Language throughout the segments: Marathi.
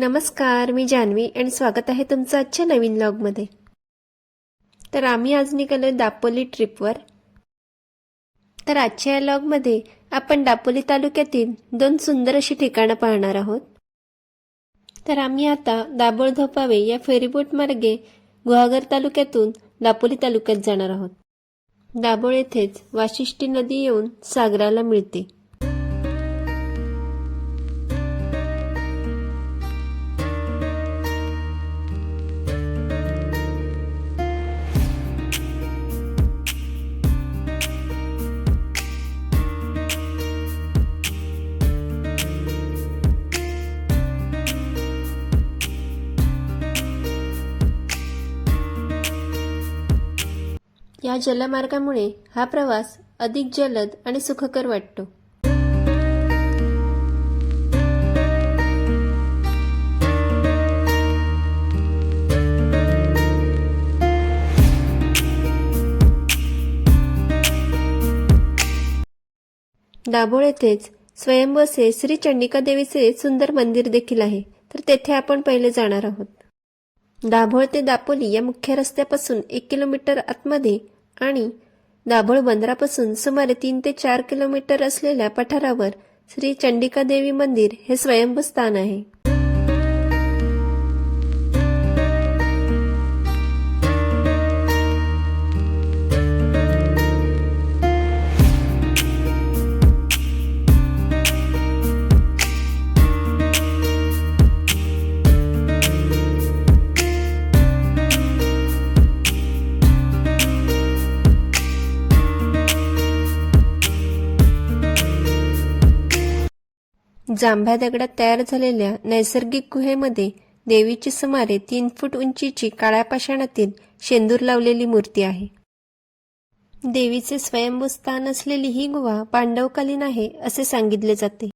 नमस्कार मी जान्हवी आणि स्वागत आहे तुमचं आजच्या नवीन ब्लॉगमध्ये तर आम्ही आज निघालो दापोली ट्रिपवर तर आजच्या या ब्लॉगमध्ये आपण दापोली तालुक्यातील दोन सुंदर अशी ठिकाणं पाहणार आहोत. तर आम्ही आता दाभोळ धोपावे या फेरीबोट मार्गे गुहागर तालुक्यातून दापोली तालुक्यात जाणार आहोत. दाभोळ येथेच वाशिष्ठी नदी येऊन सागराला मिळते. या जलमार्गामुळे हा प्रवास अधिक जलद आणि सुखकर वाटतो. दाभोळ येथेच स्वयंबसे श्री चंडिका देवीचे सुंदर मंदिर देखील आहे. तर तेथे आपण पहिले जाणार आहोत. दाभोळ ते दापोली या मुख्य रस्त्यापासून एक किलोमीटर आतमध्ये आणि दाभोळ बंदरापासून सुमारे तीन ते चार किलोमीटर असलेल्या पठारावर श्री चंडिका देवी मंदिर हे स्वयंभू स्थान आहे. जांभ्या दगडात तयार झालेल्या नैसर्गिक गुहेमध्ये देवीची सुमारे तीन फूट उंचीची काळ्या पाषाणातील शेंदूर लावलेली मूर्ती आहे. देवीचे स्वयंभू स्थान असलेली ही गुहा पांडवकालीन आहे असे सांगितले जाते.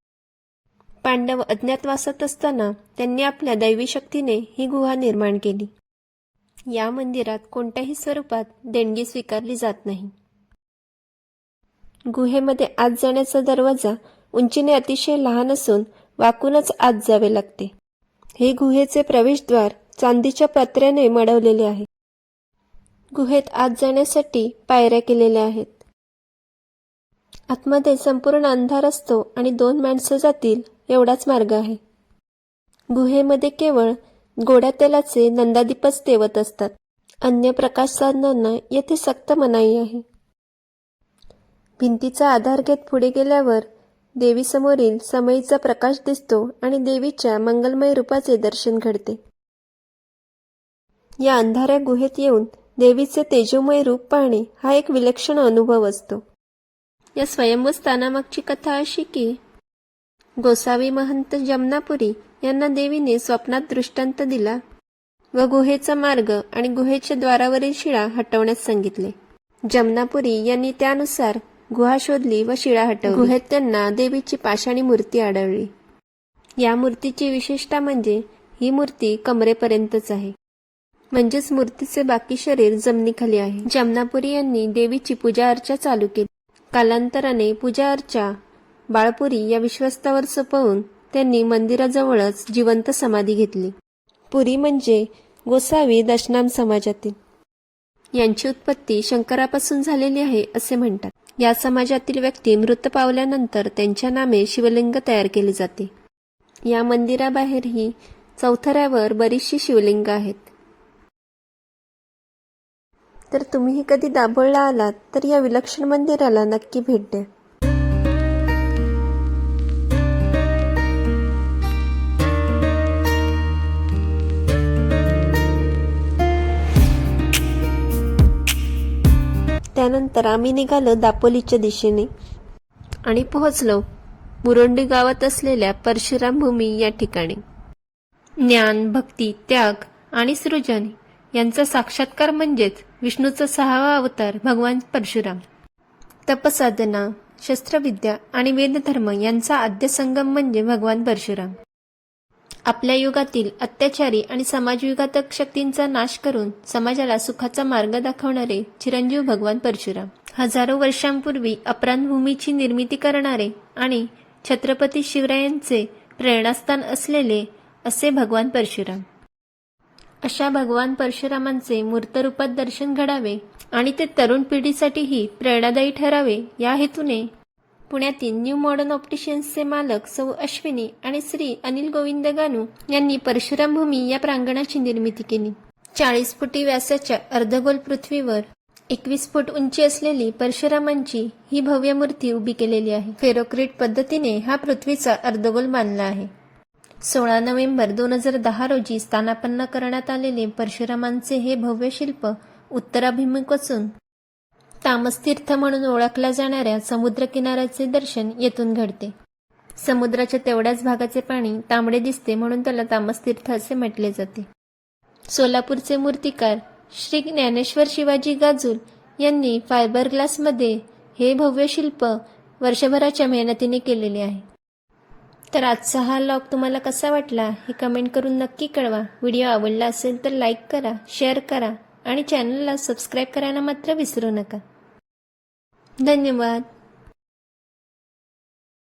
पांडव अज्ञातवासात असताना त्यांनी आपल्या दैवी शक्तीने ही गुहा निर्माण केली. या मंदिरात कोणत्याही स्वरूपात देणगी स्वीकारली जात नाही. गुहेमध्ये आत जाण्याचा दरवाजा उंचीने अतिशय लहान असून वाकूनच आत जावे लागते. हे गुहेचे प्रवेशद्वार चांदीच्या पत्र्याने मडवलेले आहे. गुहेत आत जाण्यासाठी पायऱ्या केलेल्या आहेत. आतमध्ये संपूर्ण अंधार असतो आणि दोन माणसं जातील एवढाच मार्ग आहे. गुहेमध्ये केवळ गोड्या तेलाचे नंदादीपच तेवत असतात. अन्य प्रकाश साधनांना येथे सक्त मनाई आहे. भिंतीचा आधार घेत पुढे गेल्यावर देवीसमोरील समईचा प्रकाश दिसतो आणि देवीच्या मंगलमय रूपाचे दर्शन घडते. या अंधाऱ्या गुहेत येऊन देवीचे तेजोमय रूप पाहणे हा एक विलक्षण अनुभव असतो. या स्वयंभू स्थानामागची कथा अशी की गोसावी महंत जमनापुरी यांना देवीने स्वप्नात दृष्टांत दिला व गुहेचा मार्ग आणि गुहेच्या द्वारावरील शिळा हटवण्यास सांगितले. जमनापुरी यांनी त्यानुसार गुहा शोधली व शिळा हटवली. गुहेत त्यांना देवीची पाषाणी मूर्ती आढळली. या मूर्तीची विशेषता म्हणजे ही मूर्ती कमरेपर्यंतच आहे. म्हणजेच मूर्तीचे बाकी शरीर जमिनीखाली आहे. जमनापुरी यांनी देवीची पूजा अर्चा चालू केली. कालांतराने पूजा अर्चा बाळपुरी या विश्वस्तावर सोपवून त्यांनी मंदिराजवळच जिवंत समाधी घेतली. पुरी म्हणजे गोसावी दशनाम समाजातील. यांची उत्पत्ती शंकरापासून झालेली आहे असे म्हणतात. या समाजातील व्यक्ती मृत पावल्यानंतर त्यांच्या नामे शिवलिंग तयार केले जाते. या मंदिराबाहेरही चौथऱ्यावर बरीचशी शिवलिंग आहेत. तर तुम्हीही कधी दाभोळला आलात तर या विलक्षण मंदिराला नक्की भेट द्या. त्यानंतर आम्ही निघालो दापोलीच्या दिशेने आणि पोहोचलो मुरंडी गावात असलेल्या परशुराम भूमी या ठिकाणी. ज्ञान भक्ती त्याग आणि सृजन यांचा साक्षात्कार म्हणजेच विष्णूचा सहावा अवतार भगवान परशुराम. तपसाधना शस्त्रविद्या आणि वेदधर्म यांचा आद्य संगम म्हणजे भगवान परशुराम. आपल्या युगातील अत्याचारी आणि समाजविघातक शक्तींचा नाश करून समाजाला सुखाचा मार्ग दाखवणारे चिरंजीव भगवान परशुराम. हजारो वर्षांपूर्वी अपराधभूमीची निर्मिती करणारे आणि छत्रपती शिवरायांचे प्रेरणास्थान असलेले असे भगवान परशुराम. अशा भगवान परशुरामांचे मूर्तरूपात दर्शन घडावे आणि ते तरुण पिढीसाठीही प्रेरणादायी ठरावे या हेतूने पुण्यातील न्यू मॉडर्न ऑप्टिशियन्सचे मालक सौ अश्विनी आणि श्री अनिल गोविंद गानू यांनी परशुराम भूमी या प्रांगणाची निर्मिती केली. चाळीस फुटी व्यासाच्या अर्धगोल पृथ्वीवर एकवीस फूट उंची असलेली परशुरामांची ही भव्य मूर्ती उभी केलेली आहे. फेरोक्रिट पद्धतीने हा पृथ्वीचा अर्धगोल बांधला आहे. सोळा नोव्हेंबर दोन हजार दहा रोजी स्थानापन्न करण्यात आलेले परशुरामांचे हे भव्य शिल्प उत्तराभिमुख असून तामसतीर्थ म्हणून ओळखल्या जाणाऱ्या समुद्रकिनाऱ्याचे दर्शन येथून घडते. समुद्राच्या तेवढ्याच भागाचे पाणी तांबडे दिसते म्हणून त्याला तामसतीर्थ असे म्हटले जाते. सोलापूरचे मूर्तिकार श्री ज्ञानेश्वर शिवाजी गाजूल यांनी फायबर ग्लासमध्ये हे भव्य शिल्प वर्षभराच्या मेहनतीने केलेले आहे. तर आजचा हा लॉग तुम्हाला कसा वाटला हे कमेंट करून नक्की कळवा. व्हिडिओ आवडला असेल तर लाईक करा शेअर करा आणि चॅनलला सबस्क्राईब करायला मात्र विसरू नका. धन्यवाद.